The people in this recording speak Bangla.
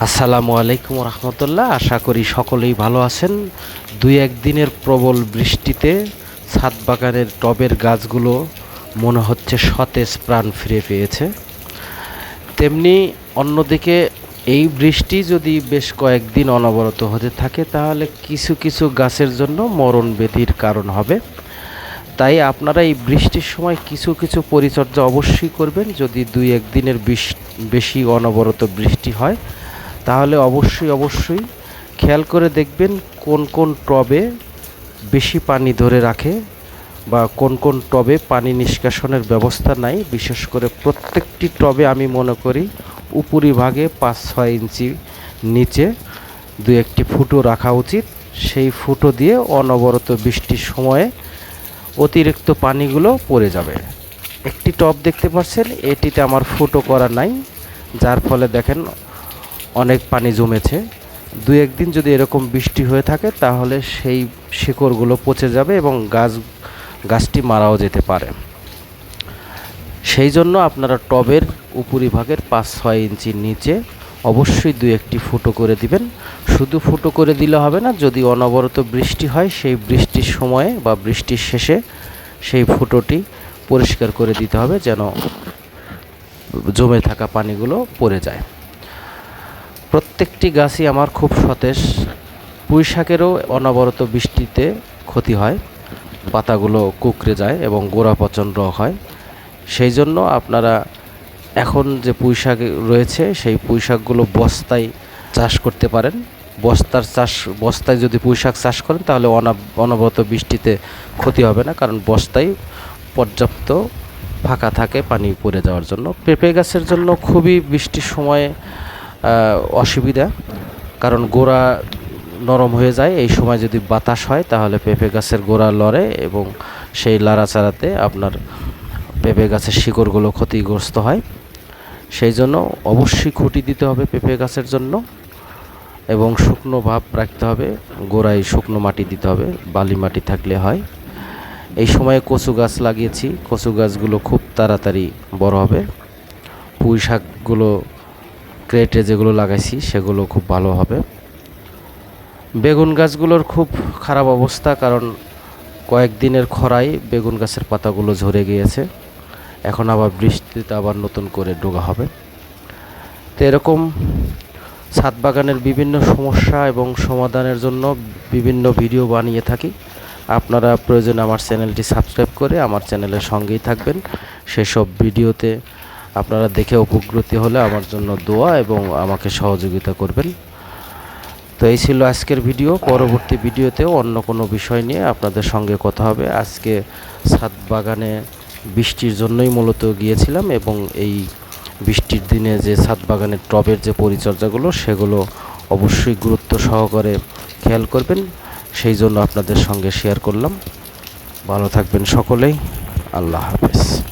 আসসালামু আলাইকুম রহমতুল্লাহ। আশা করি সকলেই ভালো আছেন। দুই একদিনের প্রবল বৃষ্টিতে ছাদ বাগানের টবের গাছগুলো মনে হচ্ছে সতেজ প্রাণ ফিরে পেয়েছে। তেমনি অন্যদিকে এই বৃষ্টি যদি বেশ কয়েকদিন অনবরত হতে থাকে, তাহলে কিছু কিছু গাছের জন্য মরণ ব্যাধির কারণ হবে। তাই আপনারা এই বৃষ্টির সময় কিছু কিছু পরিচর্যা অবশ্যই করবেন। যদি দুই একদিনের বিশ- বেশি অনবরত বৃষ্টি হয় তাহলে অবশ্যই অবশ্যই খেয়াল করে দেখবেন কোন কোন টবে বেশি পানি ধরে রাখে বা কোন কোন টবে পানি নিষ্কাশনের ব্যবস্থা নাই। বিশেষ করে প্রত্যেকটি টবে আমি মনে করি উপরিভাগে পাঁচ, ছয় ইঞ্চি নিচে দু একটি ফুটো রাখা উচিত। সেই ফুটো দিয়ে অনবরত বৃষ্টির সময়ে অতিরিক্ত পানিগুলো পড়ে যাবে। একটি টব দেখতে পাচ্ছেন, এটিতে আমার ফুটো করা নাই, যার ফলে দেখেন অনেক পানি জমেছে। দু একদিন যদি এরকম বৃষ্টি হয়ে থাকে, তাহলে সেই শিকড়গুলো পচে যাবে এবং গাছ, গাছটি মারাও যেতে পারে। সেই জন্য আপনারা টবের উপরিভাগের পাঁচ ছয় ইঞ্চির নিচে অবশ্যই দু একটি ফুটো করে দিবেন। শুধু ফুটো করে দিলে হবে না, যদি অনবরত বৃষ্টি হয়, সেই বৃষ্টির সময়ে বা বৃষ্টির শেষে সেই ফুটোটি পরিষ্কার করে দিতে হবে যেন জমে থাকা পানিগুলো পড়ে যায়। প্রত্যেকটি গাছই আমার খুব সতেজ। পুঁই শাকেরও অনবরত বৃষ্টিতে ক্ষতি হয়, পাতাগুলো কুকড়ে যায় এবং গোড়া পচন রোগ হয়। সেই জন্য আপনারা এখন যে পুঁই শাক রয়েছে, সেই পুঁই শাকগুলো বস্তায় চাষ করতে পারেন। বস্তার চাষ, বস্তায় যদি পুঁই শাক চাষ করেন, তাহলে অনা- অনবরত বৃষ্টিতে ক্ষতি হবে না, কারণ বস্তায় পর্যাপ্ত ফাঁকা থাকে পানি পড়ে যাওয়ার জন্য। পেঁপে গাছের জন্য খুবই বৃষ্টির সময়ে অসুবিধা। কারণ গোড়া নরম হয়ে যায়, এই সময় যদি বাতাস হয়, তাহলে পেঁপে গাছের গোড়া লড়ে এবং সেই লাড়াচাড়াতে আপনার পেঁপে গাছের শিকড়গুলো ক্ষতিগ্রস্ত হয়। সেই জন্য অবশ্যই খুঁটি দিতে হবে পেঁপে গাছের জন্য এবং শুকনো ভাব রাখতে হবে। গোড়ায় শুকনো মাটি দিতে হবে, বালি মাটি থাকলে হয়। এই সময়ে কচু গাছ লাগিয়েছি, কচু গাছগুলো খুব তাড়াতাড়ি বড় হবে। পুঁই শাকগুলো ক্রেটে যেগুলো লাগাইছি, সেগুলো খুব ভালো হবে। বেগুন গাছগুলোর খুব খারাপ অবস্থা, কারণ কয়েকদিনের খরায় বেগুন গাছের পাতাগুলো ঝরে গিয়েছে। এখন আবার বৃষ্টিতে আবার নতুন করে ডোগা হবে। তো এরকম ছাদ বাগানের বিভিন্ন সমস্যা এবং সমাধানের জন্য বিভিন্ন ভিডিও বানিয়ে থাকি। আপনারা প্রয়োজনে আমার চ্যানেলটি সাবস্ক্রাইব করে আমার চ্যানেলের সঙ্গেই থাকবেন। সেসব ভিডিওতে আপনারা দেখে উপকৃত হলে আমার জন্য দোয়া এবং আমাকে সহযোগিতা করবেন। তো এই ছিল আজকের ভিডিও। পরবর্তী ভিডিওতেও অন্য কোনো বিষয় নিয়ে আপনাদের সঙ্গে কথা হবে। আজকে ছাদ বাগানে বৃষ্টির জন্যই মূলত গিয়েছিলাম এবং এই বৃষ্টির দিনে যে ছাদ বাগানের টবের যে পরিচর্যাগুলো, সেগুলো অবশ্যই গুরুত্ব সহকারে খেয়াল করবেন। সেই জন্য আপনাদের সঙ্গে শেয়ার করলাম। ভালো থাকবেন সকলেই। আল্লাহ হাফেজ।